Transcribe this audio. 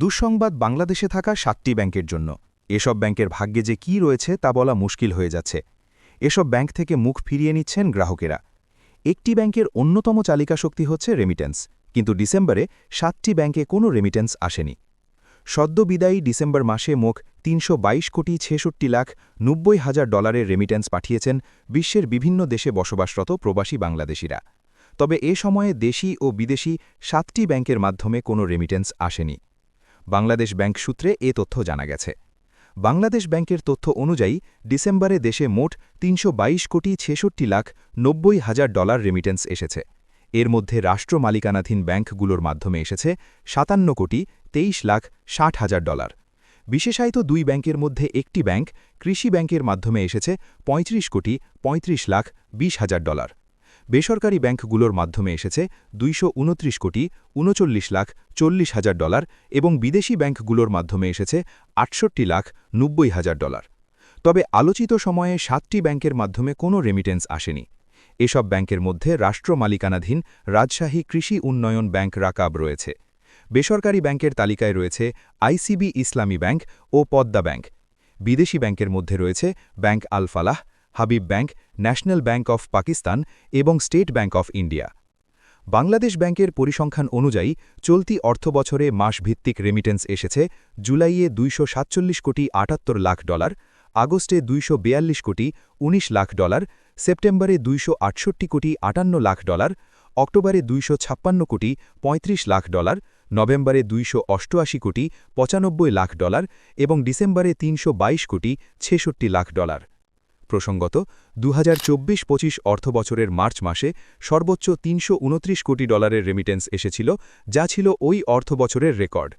দুঃসংবাদ বাংলাদেশে থাকা সাতটি ব্যাংকের জন্য। এসব ব্যাংকের ভাগ্যে যে কি রয়েছে তা বলা মুশকিল হয়ে যাচ্ছে। এসব ব্যাংক থেকে মুখ ফিরিয়ে নিচ্ছেন গ্রাহকেরা। একটি ব্যাংকের অন্যতম চালিকা শক্তি হচ্ছে রেমিটেন্স কিন্তু ডিসেম্বরে সাতটি ব্যাংকে কোনো রেমিটেন্স আসেনি। সদ্য বিদায়ী ডিসেম্বর মাসে মুখ তিনশো বাইশ কোটি ছেষট্টি লাখ নব্বই হাজার ডলারের রেমিটেন্স পাঠিয়েছেন বিশ্বের বিভিন্ন দেশে বসবাসরত প্রবাসী বাংলাদেশিরা। তবে এ সময়ে দেশি ও বিদেশি সাতটি ব্যাংকের মাধ্যমে কোনো রেমিটেন্স আসেনি। বাংলাদেশ ব্যাংক সূত্রে এ তথ্য জানা গেছে। বাংলাদেশ ব্যাংকের তথ্য অনুযায়ী, ডিসেম্বরে দেশে মোট তিনশো বাইশ কোটি ছেষট্টি লাখ নব্বই হাজার ডলার রেমিটেন্স এসেছে। এর মধ্যে রাষ্ট্র মালিকানাধীন ব্যাংকগুলোর মাধ্যমে এসেছে সাতান্ন কোটি তেইশ লাখ ষাট হাজার ডলার। বিশেষায়িত দুই ব্যাংকের মধ্যে একটি ব্যাংক কৃষি ব্যাংকের মাধ্যমে এসেছে ৩৫ কোটি ৩৫ লাখ বিশ হাজার ডলার। বেসরকারি ব্যাংকগুলোর মাধ্যমে এসেছে দুইশ উনত্রিশ কোটি উনচল্লিশ লাখ চল্লিশ হাজার ডলার এবং বিদেশি ব্যাংকগুলোর মাধ্যমে এসেছে আটষট্টি লাখ নব্বই হাজার ডলার। তবে আলোচিত সময়ে সাতটি ব্যাংকের মাধ্যমে কোনো রেমিটেন্স আসেনি। এসব ব্যাংকের মধ্যে রাষ্ট্র মালিকানাধীন রাজশাহী কৃষি উন্নয়ন ব্যাংক রাকাব রয়েছে। বেসরকারি ব্যাংকের তালিকায় রয়েছে আইসিবি ইসলামী ব্যাংক ও পদ্মা ব্যাংক। বিদেশি ব্যাংকের মধ্যে রয়েছে bank Al Falah Habib bank, national bank of Pakistan এবং state bank of India. Bangladesh ব্যাংকের পরিসংখ্যান অনুযায়ী চলতি অর্থবছরে মাসভিত্তিক রেমিটেন্স এসেছে জুলাইয়ে দুইশো সাতচল্লিশ কোটি আটাত্তর লাখ ডলার, আগস্টে দুইশো কোটি ১৯ লাখ ডলার, সেপ্টেম্বরে দুইশো আটষট্টি কোটি আটান্ন লাখ ডলার, অক্টোবরে দুইশো ছাপ্পান্ন কোটি ৩৫ লাখ ডলার, নভেম্বরে দুইশো অষ্টআশি কোটি পঁচানব্বই লাখ ডলার এবং ডিসেম্বরে তিনশো বাইশ কোটি ছেষট্টি লাখ ডলার। প্রসঙ্গত দু হাজার চব্বিশ পঁচিশ অর্থবছরের মার্চ মাসে সর্বোচ্চ তিনশো উনত্রিশ কোটি ডলারের রেমিটেন্স এসেছিল, যা ছিল ওই অর্থবছরের রেকর্ড